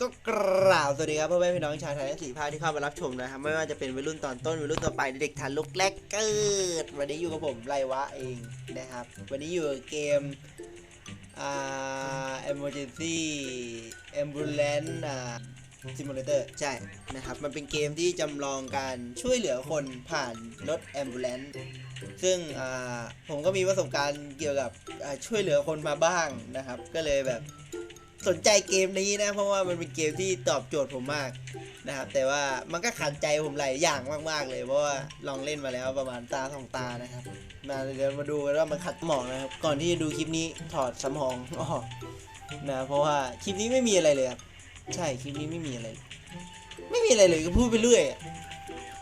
ก็กราบสวัสดีครับพ่อแม่พี่น้องชาวไทยทั้งสี่ภาคที่เข้ามารับชมนะครับไม่ว่าจะเป็นวัยรุ่นตอนต้นวัยรุ่นตอนปลายเด็กทันลุกแรกเกิด วันนี้อยู่กับผมไรวะเองนะครับ วันนี้อยู่กับเกมอ่า emergency ambulance อ่า simulator ใช่นะครับ มันเป็นเกมที่จำลองการช่วยเหลือคนผ่านรถ ambulance ซึ่งผมก็มีประสบการณ์เกี่ยวกับช่วยเหลือคนมาบ้างนะครับ ก็เลยแบบ สนใจเกมนี้นะ เพราะว่ามันเป็นเกมที่ตอบโจทย์ผมมากนะครับ แต่ว่ามันก็ขัดใจผมหลายอย่างมากๆเลย เพราะว่าลองเล่นมาแล้วประมาณตาสองตานะครับ มาเดี๋ยวมาดูกันว่ามันขัดสมองนะครับ ก่อนที่จะดูคลิปนี้ถอดสมองออกนะ เพราะว่าคลิปนี้ไม่มีอะไรเลยครับ ใช่คลิปนี้ไม่มีอะไร ไม่มีอะไรเลยก็พูดไปเรื่อย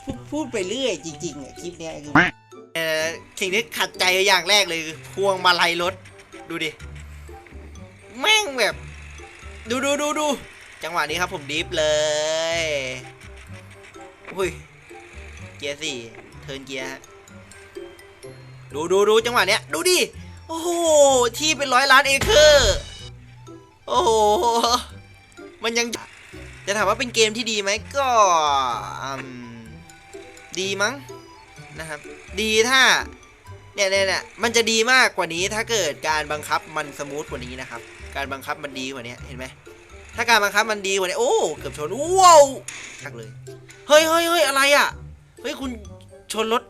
พูดพูดไปเรื่อยจริงๆอะคลิปเนี้ยคือเอ่อสิ่งที่ขัดใจอย่างแรกเลยคือพวงมาลัยรถดูดิ แม่งแบบ ดูดูดูดูจังหวะนี้ครับผมดิฟเลยอุ้ยเกียร์สี่เทิร์นเกียร์ฮะดูดูดูจังหวะเนี้ยดูดิโอ้โหที่เป็นร้อยล้านเอเคอร์โอ้โหมันยังจะถามว่าเป็นเกมที่ดีไหมก็ดีมั้งนะครับ ดีถ้าเนี่ยเนี่ยเนี่ยมันจะดีมากกว่านี้ถ้าเกิดการบังคับมันสมูทกว่านี้นะครับ การบังคับมันดีกว่านี้เห็นไหมถ้าการบังคับมันดีกว่านี้โอ้เกือบชนว้าวชักเลยเฮ้ยเฮ้ยเฮ้ยอะไรอะเฮ้ยคุณชนรถ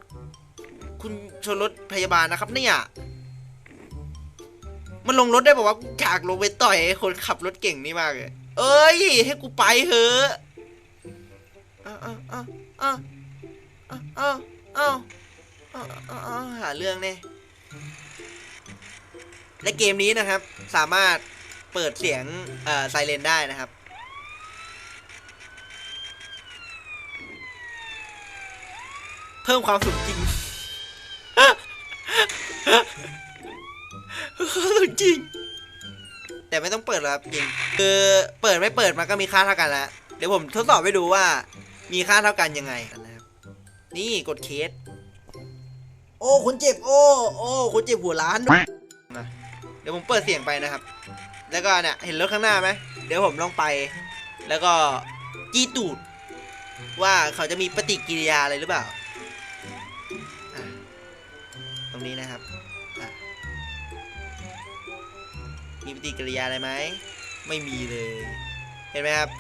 คุณชนรถพยาบาลนะครับเนี่ยมันลงรถได้บอกว่าอยากลงไปต่อยคนขับรถเก่งนี่มากเลยเอ้ย ให้กูไปเถอะอ้าวอ้าวอ้าวอ้าวอ้าวอ้าวอ้าวหาเรื่องเนี่ยและเกมนี้นะครับสามารถ เปิดเสียงเอ่อไซเรนได้นะครับ เพิ่มความสมจริงเพิ่มความสมจริง แต่ไม่ต้องเปิดหรอกครับจริงคือเปิดไม่เปิดมันก็มีค่าเท่ากันแล้วเดี๋ยวผมทดสอบให้ดูว่ามีค่าเท่ากันยังไงนะครับนี่กดเคส โอ้คนเจ็บ โอ้ โอ้คนเจ็บหัวล้านด้วยนะเดี๋ยวผมเปิดเสียงไปนะครับ แล้วก็เนี่ยเห็นรถข้างหน้าไหมเดี๋ยวผมลองไป แล้วก็จี้ตูด ว่าเขาจะมีปฏิกิริยาอะไรหรือเปล่า ตรงนี้นะครับ มีปฏิกิริยาอะไรไหม ไม่มีเลย เห็นไหมครับ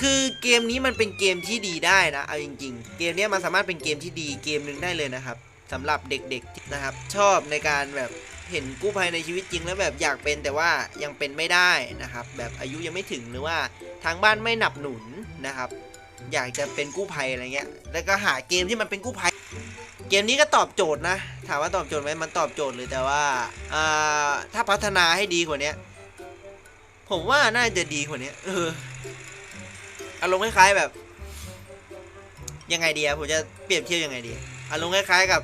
คือเกมนี้มันเป็นเกมที่ดีได้นะ เอาจริง ๆ เกมนี้มันสามารถเป็นเกมที่ดีเกมหนึ่งได้เลยนะครับสำหรับเด็กๆนะครับ ชอบในการแบบ เห็นกู้ภัยในชีวิตจริงแล้วแบบอยากเป็นแต่ว่ายังเป็นไม่ได้นะครับ แบบอายุยังไม่ถึงหรือว่าทางบ้านไม่หนับหนุนนะครับ อยากจะเป็นกู้ภัยอะไรเงี้ย แล้วก็หาเกมที่มันเป็นกู้ภัย เกมนี้ก็ตอบโจทย์นะ ถามว่าตอบโจทย์ไหมมันตอบโจทย์เลยแต่ว่าถ้าพัฒนาให้ดีกว่านี้ผมว่าน่าจะดีกว่านี้เอออารมณ์คล้ายๆแบบ ยังไงดีอะผมจะเปรียบเทียบยังไงดีอารมณ์คล้ายๆกับ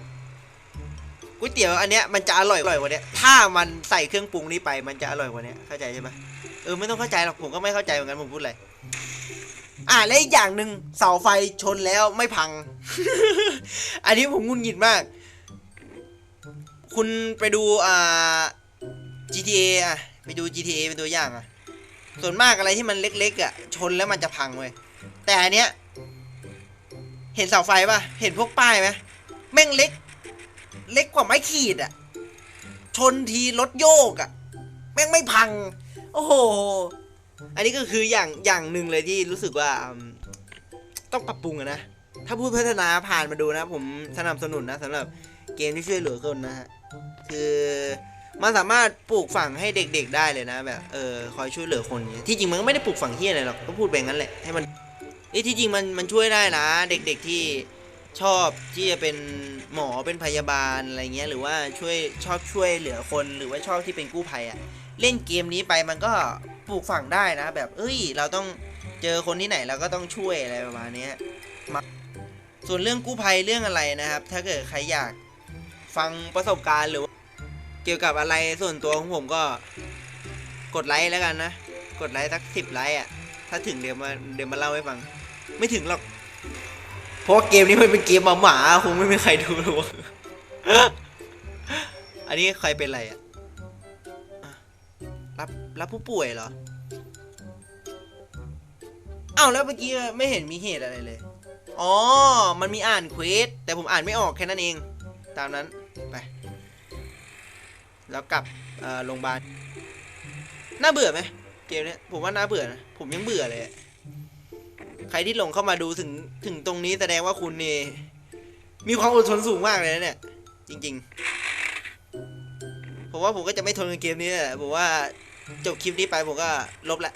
ก๋วยเตี๋ยวอันเนี้ยมันจะอร่อยอร่อยกว่าเนี้ยถ้ามันใส่เครื่องปรุงนี้ไปมันจะอร่อยกว่าเนี้ยเข้าใจใช่ไหมเออไม่ต้องเข้าใจหรอกผมก็ไม่เข้าใจเหมือนกันผมพูดอะไรอ่าและอีกอย่างหนึ่งเสาไฟชนแล้วไม่พัง อันนี้ผมงุนหงิดมาก คุณไปดูอ่า GTA อะไปดู GTA เป็นตัวอย่างอะส่วนมากอะไรที่มันเล็กๆอะชนแล้วมันจะพังเว้ยแต่อันเนี้ยเห็นเสาไฟป่ะ เห็นพวกป้ายไหมแม่งเล็ก เล็กกว่าไม้ขีดอะชนทีรถโยกอะแม่งไม่พัง โอ้โห อันนี้ก็คืออย่างอย่างหนึ่งเลยที่รู้สึกว่าต้องปรับปรุงอะนะ ถ้าพูดพัฒนาผ่านมาดูนะ ผมสนับสนุนนะสำหรับเกมที่ช่วยเหลือคนนะฮะคือมันสามารถปลูกฝังให้เด็ก ๆ ได้เลยนะ แบบเออคอยช่วยเหลือคนที่จริงมันก็ไม่ได้ปลูกฝังเฮียอะไรหรอกก็พูดไปงั้นแหละให้มันเอ้ยที่จริงมันมันช่วยได้นะ เด็ก ๆที่ ชอบที่จะเป็นหมอเป็นพยาบาลอะไรเงี้ยหรือว่าช่วยชอบช่วยเหลือคนหรือว่าชอบที่เป็นกู้ภัยอะเล่นเกมนี้ไปมันก็ปลูกฝังได้นะ แบบเอ้ย เราต้องเจอคนที่ไหนเราก็ต้องช่วยอะไรประมาณนี้มาส่วนเรื่องกู้ภัยเรื่องอะไรนะครับ ถ้าเกิดใครอยากฟังประสบการณ์หรือเกี่ยวกับอะไรส่วนตัวของผมก็กดไลค์แล้วกันนะ กดไลค์สักสิบไลค์อะ ถ้าถึงเดี๋ยวมาเดี๋ยวมาเล่าให้ฟัง ไม่ถึงหรอก เพราะเกมนี้มันเป็นเกมหมาๆคงไม่มีใครดูหรอกอันนี้ใครเป็นอะไรอะรับรับผู้ป่วยเหรออ้าวแล้วเมื่อกี้ไม่เห็นมีเหตุอะไรเลย อ๋อ มันมีอ่านเควสแต่ผมอ่านไม่ออกแค่นั้นเอง ตามนั้น ไป แล้วกลับโรงพยาบาล น่าเบื่อไหมเกมนี้ผมว่าน่าเบื่อนะ ผมยังเบื่อเลย ใครที่หลงเข้ามาดูถึงถึงตรงนี้แสดงว่าคุณนี่มีความอดทนสูงมากเลยนะเนี่ย จริงๆผมว่าผมก็จะไม่ทนกับเกมนี้แหละผมว่าจบคลิปนี้ไปผมก็ลบแหละ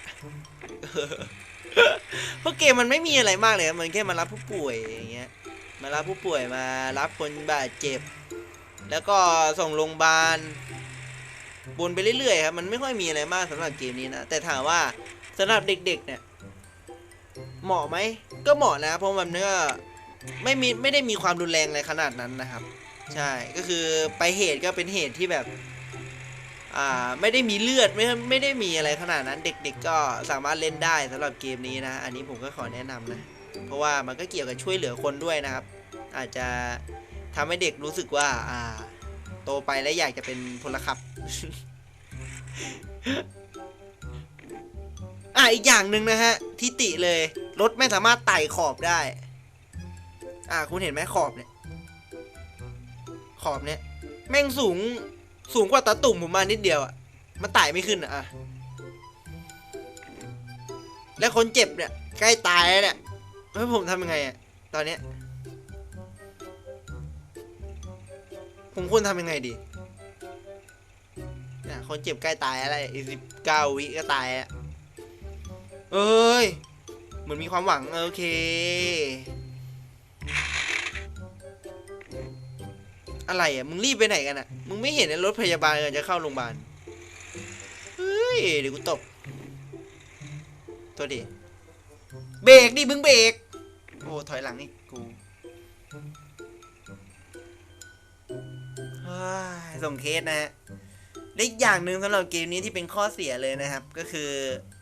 เพราะเกมมันไม่มีอะไรมากเลยมันแค่มารับผู้ป่วยอย่างเงี้ยมารับผู้ป่วยมารับคนบาดเจ็บ แล้วก็ส่งโรงพยาบาลบนไปเรื่อยๆครับมันไม่ค่อยมีอะไรมากสำหรับเกมนี้นะแต่ถามว่าสำหรับเด็กๆเนี่ย เหมาะไหมก็เหมาะนะ เพราะมันก็ไม่มีไม่ได้มีความรุนแรงอะไรขนาดนั้นนะครับ ใช่ก็คือไปเหตุก็เป็นเหตุที่แบบอ่าไม่ได้มีเลือดไม่ไม่ได้มีอะไรขนาดนั้น เด็กๆก็สามารถเล่นได้สำหรับเกมนี้นะ อันนี้ผมก็ขอแนะนำนะเพราะว่ามันก็เกี่ยวกับช่วยเหลือคนด้วยนะครับ อาจจะทำให้เด็กรู้สึกว่าอ่าโตไปแล้วอยากจะเป็นพลขับอะอีกอย่างหนึ่งนะฮะที่ติเลย รถไม่สามารถไต่ขอบได้ อ่า คุณเห็นไหมขอบเนี่ย ขอบเนี่ย แม่งสูง สูงกว่าตาตุ่มผมมานิดเดียวอะมันไต่ไม่ขึ้นอะอะแล้วคนเจ็บเนี่ย ใกล้ตายแล้วเนี่ยเฮ้ยผมทำยังไงอะตอนเนี้ย ผมควรทำยังไงดีเนี่ยคนเจ็บใกล้ตายแล้วอีกสิบเก้าวิก็ตายแล้วเอ้ย เหมือนมีความหวังโอเค อะไรอะ มึงรีบไปไหนกันอะ มึงไม่เห็นรถพยาบาลกำลังจะเข้าโรงพยาบาล เฮ้ย เดี๋ยวกูตบ ตัวดิ เบรกดิมึงเบรก โอ้ ถอยหลังนี่กูส่งเคสนะฮะและอย่างหนึ่งสำหรับเกมนี้ที่เป็นข้อเสียเลยนะครับ ก็คือ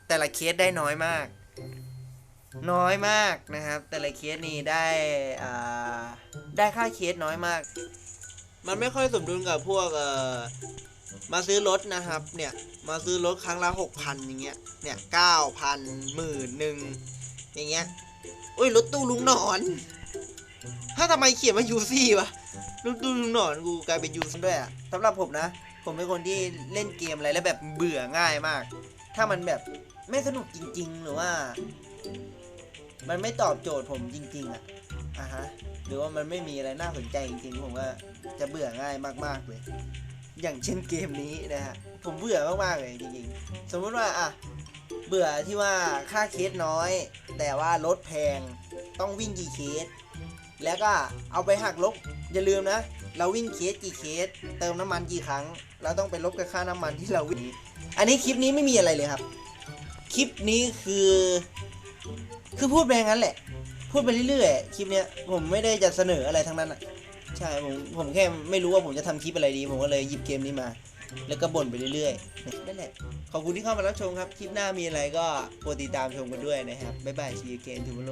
แต่ละเคสได้น้อยมาก น้อยมากนะครับ แต่ละเคสนี่ได้อ่าได้ค่าเคสน้อยมาก มันไม่ค่อยสมดุลกับพวกเอ่อมาซื้อรถนะครับ เนี่ยมาซื้อรถครั้งละหกพันอย่างเงี้ยเนี่ยเก้าพันหมื่นหนึ่งอย่างเงี้ยอุ้ยรถตู้ลุงหนอนถ้าทำไมเขียนว่ายูซี่วะรถตู้ลุงหนอนกูกลายเป็นยูซี่ด้วยอะสำหรับผมนะ ผมเป็นคนที่เล่นเกมอะไรแล้วแบบเบื่อง่ายมาก ถ้ามันแบบไม่สนุกจริง ๆ หรือว่า มันไม่ตอบโจทย์ผมจริง ๆอะอะฮะ หรือว่ามันไม่มีอะไรน่าสนใจจริงๆ ผมว่าจะเบื่อง่ายมากๆเลย อย่างเช่นเกมนี้นะฮะ ผมเบื่อมากๆเลยจริงๆ สมมติว่าอะเบื่อที่ว่าค่าเคสน้อย แต่ว่ารถแพงต้องวิ่งกี่เคส แล้วก็เอาไปหักลบอย่าลืมนะ เราวิ่งเคสกี่เคส เติมน้ำมันกี่ครั้ง เราต้องไปลบกับค่าน้ำมันที่เราวิ่ง อันนี้คลิปนี้ไม่มีอะไรเลยครับ คลิปนี้คือ คือพูดไปอย่างนั้นแหละ พูดไปเรื่อยๆคลิปเนี้ยผมไม่ได้จะเสนออะไรทั้งนั้นอะใช่ผมผมแค่ไม่รู้ว่าผมจะทำคลิปอะไรดี ผมก็เลยหยิบเกมนี้มา แล้วก็บ่นไปเรื่อยๆนั่นแหละขอบคุณที่เข้ามารับชมครับ คลิปหน้ามีอะไรก็โปรดติดตามชมกันด้วยนะครับบ๊ายบายชีเกนทูโล